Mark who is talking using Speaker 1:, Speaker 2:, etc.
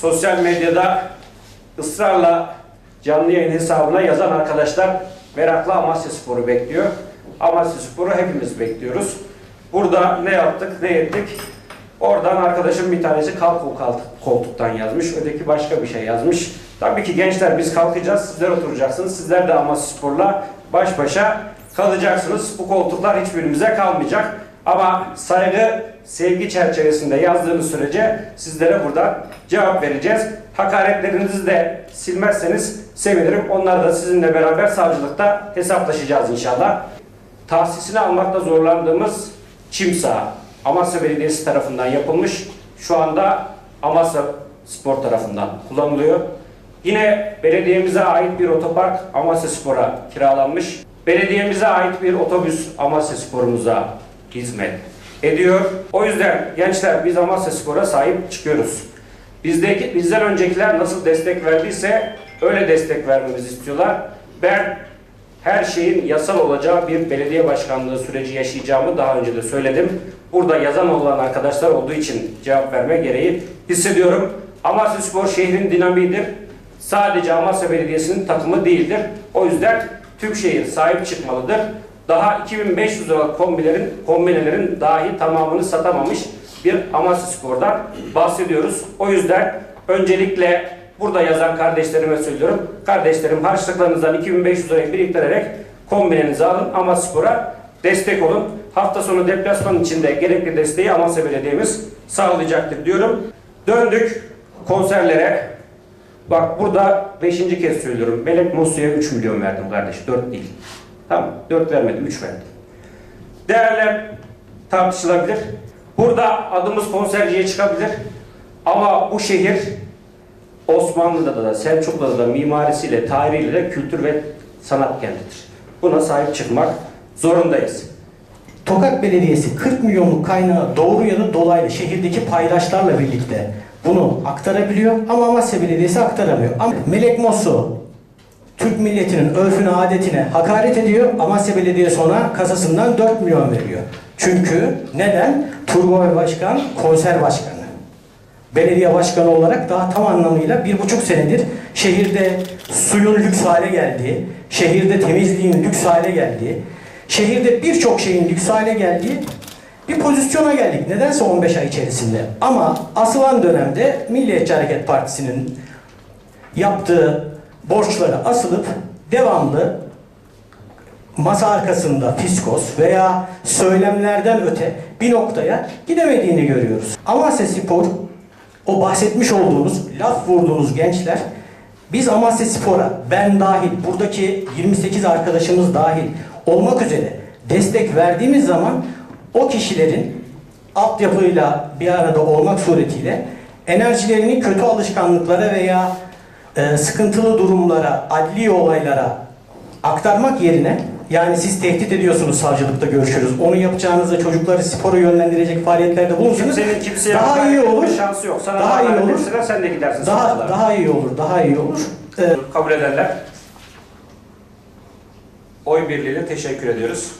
Speaker 1: sosyal medyada ısrarla canlı yayın hesabına yazan arkadaşlar merakla Amasya Spor'u bekliyor. Amasya Spor'u hepimiz bekliyoruz. Burada ne yaptık, ne ettik? Oradan arkadaşım bir tanesi kalk- koltuktan yazmış, öteki başka bir şey yazmış. Tabii ki gençler biz kalkacağız, sizler oturacaksınız. Sizler de Amasya Spor'la baş başa kalacaksınız. Bu koltuklar hiçbirimize kalmayacak. Ama saygı, sevgi çerçevesinde yazdığınız sürece sizlere buradan cevap vereceğiz. Hakaretlerinizi de silmezseniz sevinirim. Onlar da sizinle beraber savcılıkta hesaplaşacağız inşallah. Tahsisini almakta zorlandığımız çim saha Amasya Belediyesi tarafından yapılmış. Şu anda Amasya Spor tarafından kullanılıyor. Yine belediyemize ait bir otopark Amasya Spor'a kiralanmış. Belediyemize ait bir otobüs Amasya Spor'umuza hizmet ediyor. O yüzden gençler biz Amasya Spor'a sahip çıkıyoruz. Bizdeki, bizden öncekiler nasıl destek verdiyse öyle destek vermemizi istiyorlar. Ben her şeyin yasal olacağı bir belediye başkanlığı süreci yaşayacağımı daha önce de söyledim. Burada yazan olan arkadaşlar olduğu için cevap verme gereği hissediyorum. Amasya Spor şehrin dinamiğidir. Sadece Amasya Belediyesi'nin takımı değildir. O yüzden tüm şehir sahip çıkmalıdır. Daha 2500 liralık kombilerin, kombinelerin dahi tamamını satamamış bir Amasya Spor'dan bahsediyoruz. O yüzden öncelikle burada yazan kardeşlerime söylüyorum. Kardeşlerim harçlıklarınızdan 2500 lirayı biriktirerek kombinenizi alın. Amasya Spor'a destek olun. Hafta sonu deplasman içinde gerekli desteği Amasya Belediye'miz sağlayacaktır diyorum. Döndük konserlere. Bak burada 5. kez söylüyorum. Melek Mosso'ya 3 milyon verdim kardeş. 4 değil. Tamam 4 vermedim 3 verdim. Değerler tartışılabilir. Burada adımız konserciye çıkabilir. Ama bu şehir Osmanlı'da da Selçuklu'da da mimarisiyle, tarihiyle de kültür ve sanat kentidir. Buna sahip çıkmak zorundayız.
Speaker 2: Tokat Belediyesi 40 milyonluk kaynağı doğru ya da dolaylı şehirdeki paydaşlarla birlikte bunu aktarabiliyor ama Amasya Belediyesi aktaramıyor. Ama Melek Mosso Türk milletinin örfüne, adetine hakaret ediyor. Amasya Belediyesi ona kasasından 4 milyon veriyor. Çünkü neden? Turgay Başkan konser başkanı. Belediye başkanı olarak daha tam anlamıyla bir buçuk senedir şehirde suyun lüks hale geldiği, şehirde temizliğin lüks hale geldiği, şehirde birçok şeyin lüks hale geldiği bir pozisyona geldik. Nedense 15 ay içerisinde. Ama asılan dönemde Milliyetçi Hareket Partisi'nin yaptığı borçlara asılıp devamlı masa arkasında fiskos veya söylemlerden öte bir noktaya gidemediğini görüyoruz. Amasya Spor o bahsetmiş olduğunuz, laf vurduğunuz gençler biz Amasya Spor'a ben dahil, buradaki 28 arkadaşımız dahil olmak üzere destek verdiğimiz zaman o kişilerin altyapıyla bir arada olmak suretiyle enerjilerini kötü alışkanlıklara veya e, sıkıntılı durumlara, adli olaylara aktarmak yerine yani siz tehdit ediyorsunuz savcılıkta görüşürüz. Onu yapacağınızda çocukları spora yönlendirecek faaliyetlerde bulunsanız
Speaker 1: Kimsenin kimseye
Speaker 2: daha iyi olur.
Speaker 1: şansı yok. Sana
Speaker 2: daha iyi olur.
Speaker 1: etseler sen de gidersin
Speaker 2: Daha
Speaker 1: savcılığa.
Speaker 2: daha iyi olur. Daha iyi olur. Ee,
Speaker 1: kabul ederler. Oy birliğiyle teşekkür ediyoruz.